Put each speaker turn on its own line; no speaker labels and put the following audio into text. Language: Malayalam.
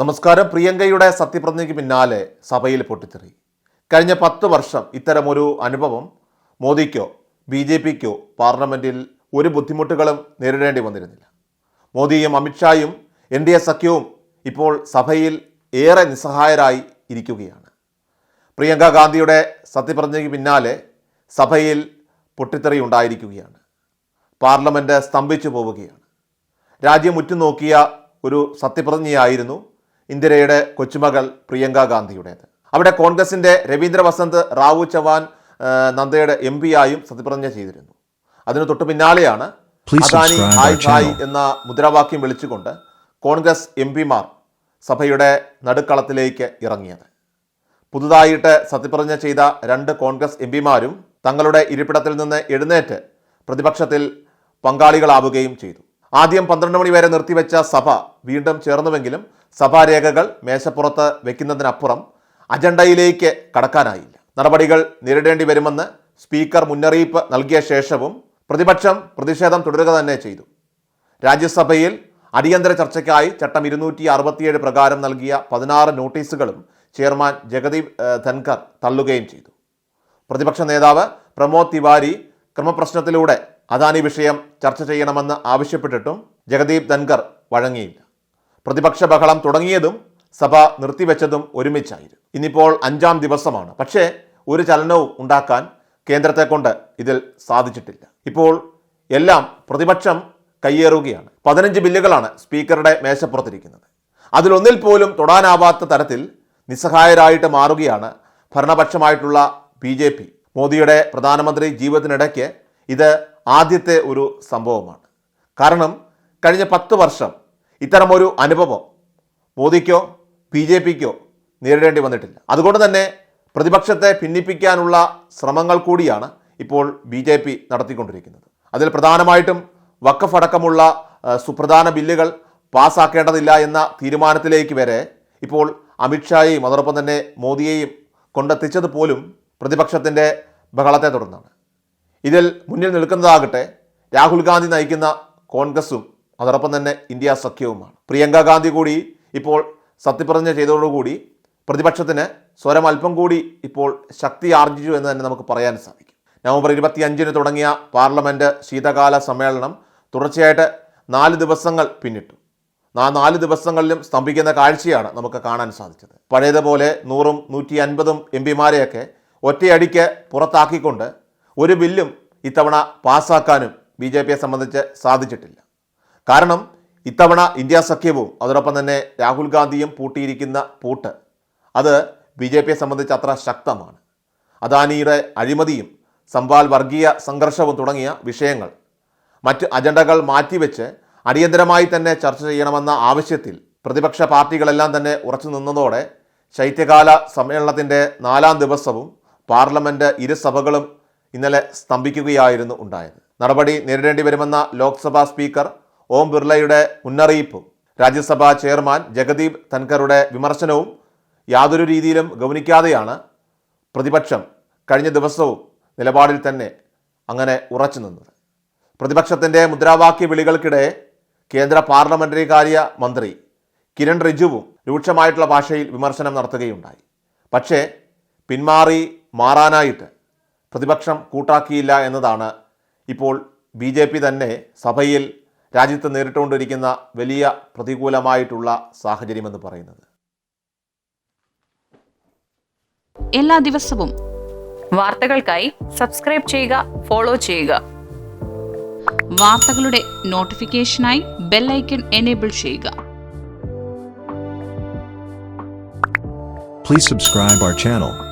നമസ്കാരം. പ്രിയങ്കയുടെ സത്യപ്രതിജ്ഞയ്ക്ക് പിന്നാലെ സഭയിൽ പൊട്ടിത്തെറി. കഴിഞ്ഞ പത്ത് വർഷം ഇത്തരമൊരു അനുഭവം മോദിക്കോ ബി ജെ പിക്കോ പാർലമെന്റിൽ ഒരു ബുദ്ധിമുട്ടുകളും നേരിടേണ്ടി വന്നിരുന്നില്ല. മോദിയും അമിത്ഷായും എൻ ഡി എ സഖ്യവും ഇപ്പോൾ സഭയിൽ ഏറെ നിസ്സഹായരായി ഇരിക്കുകയാണ്. പ്രിയങ്ക ഗാന്ധിയുടെ സത്യപ്രതിജ്ഞയ്ക്ക് പിന്നാലെ സഭയിൽ പൊട്ടിത്തെറി ഉണ്ടായിരിക്കുകയാണ്. പാർലമെന്റ് സ്തംഭിച്ചു പോവുകയാണ്. രാജ്യം ഉറ്റുനോക്കിയ ഒരു സത്യപ്രതിജ്ഞയായിരുന്നു ഇന്ദിരയുടെ കൊച്ചുമകൾ പ്രിയങ്ക ഗാന്ധിയുടേത്. അവിടെ കോൺഗ്രസിന്റെ രവീന്ദ്ര വസന്ത് റാവു ചവാൻ നന്ദയുടെ എം ആയും സത്യപ്രതിജ്ഞ ചെയ്തിരുന്നു. അതിന് തൊട്ടു പിന്നാലെയാണ് അദാനി ഹായ് ഹായ് എന്ന മുദ്രാവാക്യം വിളിച്ചുകൊണ്ട് കോൺഗ്രസ് എം പിമാർ സഭയുടെ നടുക്കളത്തിലേക്ക് ഇറങ്ങിയത്. പുതുതായിട്ട് സത്യപ്രതിജ്ഞ ചെയ്ത രണ്ട് കോൺഗ്രസ് എം പിമാരും തങ്ങളുടെ ഇരിപ്പിടത്തിൽ നിന്ന് എഴുന്നേറ്റ് പ്രതിപക്ഷത്തിൽ പങ്കാളികളാവുകയും ചെയ്തു. ആദ്യം പന്ത്രണ്ട് മണിവരെ നിർത്തിവെച്ച സഭ വീണ്ടും ചേർന്നുവെങ്കിലും സഭാരേഖകൾ മേശപ്പുറത്ത് വെക്കുന്നതിനപ്പുറം അജണ്ടയിലേക്ക് കടക്കാനായില്ല. നടപടികൾ നേരിടേണ്ടി വരുമെന്ന് സ്പീക്കർ മുന്നറിയിപ്പ് നൽകിയ ശേഷവും പ്രതിപക്ഷം പ്രതിഷേധം തുടരുക തന്നെ ചെയ്തു. രാജ്യസഭയിൽ അടിയന്തര ചർച്ചയ്ക്കായി ചട്ടം ഇരുന്നൂറ്റി അറുപത്തിയേഴ് പ്രകാരം നൽകിയ പതിനാറ് നോട്ടീസുകളും ചെയർമാൻ ജഗദീപ് ധൻകർ തള്ളുകയും ചെയ്തു. പ്രതിപക്ഷ നേതാവ് പ്രമോദ് തിവാരി ക്രമപ്രശ്നത്തിലൂടെ അദാനി വിഷയം ചർച്ച ചെയ്യണമെന്ന് ആവശ്യപ്പെട്ടിട്ടും ജഗദീപ് ധൻകർ വഴങ്ങിയില്ല. പ്രതിപക്ഷ ബഹളം തുടങ്ങിയതും സഭ നിർത്തിവെച്ചതും ഒരുമിച്ചായിരുന്നു. ഇന്നിപ്പോൾ അഞ്ചാം ദിവസമാണ്. പക്ഷേ ഒരു ചലനവും ഉണ്ടാക്കാൻ കേന്ദ്രത്തെ കൊണ്ട് ഇതിൽ സാധിച്ചിട്ടില്ല. ഇപ്പോൾ എല്ലാം പ്രതിപക്ഷം കയ്യേറുകയാണ്. പതിനഞ്ച് ബില്ലുകളാണ് സ്പീക്കറുടെ മേശപ്പുറത്തിരിക്കുന്നത്. അതിലൊന്നിൽ പോലും തൊടാനാവാത്ത തരത്തിൽ നിസ്സഹായരായിട്ട് മാറുകയാണ് ഭരണപക്ഷമായിട്ടുള്ള ബി ജെ പി. മോദിയുടെ പ്രധാനമന്ത്രി ജീവിതത്തിനിടയ്ക്ക് ഇത് ആദ്യത്തെ ഒരു സംഭവമാണ്. കാരണം കഴിഞ്ഞ പത്ത് വർഷം ഇത്തരമൊരു അനുഭവം മോദിക്കോ ബി ജെ പിക്കോ നേരിടേണ്ടി വന്നിട്ടില്ല. അതുകൊണ്ട് തന്നെ പ്രതിപക്ഷത്തെ ഭിന്നിപ്പിക്കാനുള്ള ശ്രമങ്ങൾ കൂടിയാണ് ഇപ്പോൾ ബി ജെ പി നടത്തിക്കൊണ്ടിരിക്കുന്നത്. അതിൽ പ്രധാനമായിട്ടും വക്കഫ് അടക്കമുള്ള സുപ്രധാന ബില്ലുകൾ പാസ്സാക്കേണ്ടതില്ല എന്ന തീരുമാനത്തിലേക്ക് വരെ ഇപ്പോൾ അമിത്ഷായെയും അതോടൊപ്പം തന്നെ മോദിയെയും കൊണ്ടെത്തിച്ചത് പോലും പ്രതിപക്ഷത്തിന്റെ ബഹളത്തെ തുടർന്നാണ്. ഇതിൽ മുന്നിൽ നിൽക്കുന്നതാകട്ടെ രാഹുൽ ഗാന്ധി നയിക്കുന്ന കോൺഗ്രസും അതോടൊപ്പം തന്നെ ഇന്ത്യ സഖ്യവുമാണ്. പ്രിയങ്ക ഗാന്ധി കൂടി ഇപ്പോൾ സത്യപ്രതിജ്ഞ ചെയ്തതോടുകൂടി പ്രതിപക്ഷത്തിന് സ്വരം അല്പം കൂടി ഇപ്പോൾ ശക്തി ആർജിച്ചു എന്ന് തന്നെ നമുക്ക് പറയാൻ സാധിക്കും. നവംബർ ഇരുപത്തിയഞ്ചിന് തുടങ്ങിയ പാർലമെന്റ് ശീതകാല സമ്മേളനം തുടർച്ചയായിട്ട് നാല് ദിവസങ്ങൾ പിന്നിട്ടു. ആ നാല് ദിവസങ്ങളിലും സ്തംഭിക്കുന്ന കാഴ്ചയാണ് നമുക്ക് കാണാൻ സാധിച്ചത്. പഴയതുപോലെ നൂറും നൂറ്റി അൻപതും എം പിമാരെയൊക്കെ ഒറ്റയടിക്ക് പുറത്താക്കിക്കൊണ്ട് ഒരു ബില്ലും ഇത്തവണ പാസ്സാക്കാനും ബി ജെ പിയെ സംബന്ധിച്ച് സാധിച്ചിട്ടില്ല. കാരണം ഇത്തവണ ഇന്ത്യ സഖ്യവും അതോടൊപ്പം തന്നെ രാഹുൽ ഗാന്ധിയും പൂട്ടിയിരിക്കുന്ന പൂട്ട് അത് ബി ജെ പിയെ സംബന്ധിച്ച് അത്ര ശക്തമാണ്. അദാനിയുടെ അഴിമതിയും സംവാൽ വർഗീയ സംഘർഷവും തുടങ്ങിയ വിഷയങ്ങൾ മറ്റ് അജണ്ടകൾ മാറ്റിവെച്ച് അടിയന്തരമായി തന്നെ ചർച്ച ചെയ്യണമെന്ന ആവശ്യത്തിൽ പ്രതിപക്ഷ പാർട്ടികളെല്ലാം തന്നെ ഉറച്ചു നിന്നതോടെ ശൈത്യകാല സമ്മേളനത്തിന്റെ നാലാം ദിവസവും പാർലമെന്റ് ഇരുസഭകളും ഇന്നലെ സ്തംഭിക്കുകയായിരുന്നു ഉണ്ടായത്. നടപടി നേരിടേണ്ടി വരുമെന്ന ലോക്സഭാ സ്പീക്കർ ഓം ബിർളയുടെ മുന്നറിയിപ്പും. രാജ്യസഭാ ചെയർമാൻ ജഗദീപ് തൻകറുടെ വിമർശനവും യാതൊരു രീതിയിലും ഗൗനിക്കാതെയാണ് പ്രതിപക്ഷം കഴിഞ്ഞ ദിവസവും നിലപാടിൽ തന്നെ അങ്ങനെ ഉറച്ചു നിന്നത്. പ്രതിപക്ഷത്തിന്റെ മുദ്രാവാക്യ വിളികൾക്കിടെ കേന്ദ്ര പാർലമെന്ററി കാര്യ മന്ത്രി കിരൺ റിജുവും രൂക്ഷമായിട്ടുള്ള ഭാഷയിൽ വിമർശനം നടത്തുകയുണ്ടായി. പക്ഷേ പിന്മാറി മാറാനായിട്ട് പ്രതിപക്ഷം കൂട്ടാക്കിയില്ല എന്നതാണ് ഇപ്പോൾ ബി തന്നെ സഭയിൽ രാജ്യത്ത് നേരിട്ടുകൊണ്ടിരിക്കുന്ന വലിയ പ്രതികൂലമായിട്ടുള്ള സാഹചര്യമെന്ന് പറയുന്നത്.
എല്ലാ ദിവസവും
വാർത്തകൾക്കായി സബ്സ്ക്രൈബ് ചെയ്യുക ഫോളോ ചെയ്യുക.
വാർത്തകളുടെ നോട്ടിഫിക്കേഷനായി ബെല്ലൈക്കൺ എനേബിൾ ചെയ്യുക.
Please subscribe our channel.